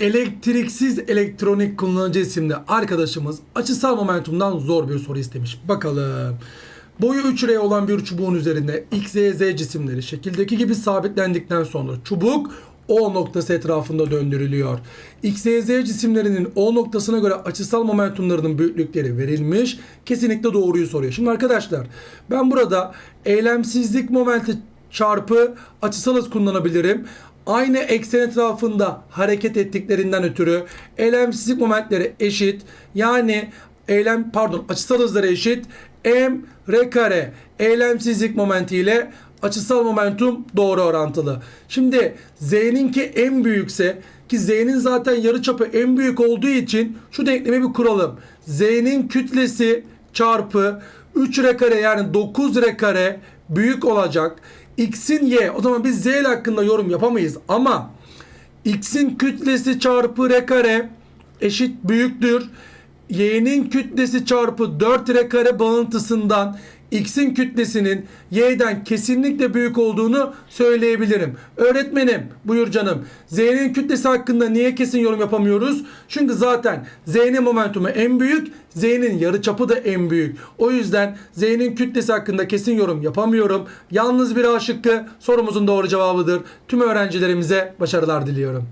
Elektriksiz elektronik kullanıcı isimli arkadaşımız açısal momentumdan zor bir soru istemiş. Bakalım. Boyu 3R olan bir çubuğun üzerinde X, Y, Z cisimleri şekildeki gibi sabitlendikten sonra çubuk O noktası etrafında döndürülüyor. X, Y, Z cisimlerinin O noktasına göre açısal momentumlarının büyüklükleri verilmiş. Kesinlikle doğruyu soruyor. Şimdi arkadaşlar ben burada eylemsizlik momenti çarpı açısal hız kullanabilirim. Aynı eksen etrafında hareket ettiklerinden ötürü eylemsizlik momentleri eşit. Yani eylem pardon açısal hızları eşit. M r kare eylemsizlik momenti ile açısal momentum doğru orantılı. Şimdi Z'ninki en büyükse ki Z'nin zaten yarıçapı en büyük olduğu için şu denklemi bir kuralım. Z'nin kütlesi çarpı 3 r kare yani 9 r kare büyük olacak. X'in Y o zaman biz Z ile hakkında yorum yapamayız ama X'in kütlesi çarpı R kare eşit büyüktür. Y'nin kütlesi çarpı 4 R kare bağıntısından X'in kütlesinin Y'den kesinlikle büyük olduğunu söyleyebilirim. Öğretmenim buyur canım. Z'nin kütlesi hakkında niye kesin yorum yapamıyoruz? Çünkü zaten Z'nin momentumu en büyük, Z'nin yarıçapı da en büyük. O yüzden Z'nin kütlesi hakkında kesin yorum yapamıyorum. Yalnız bir A şıkkı sorumuzun doğru cevabıdır. Tüm öğrencilerimize başarılar diliyorum.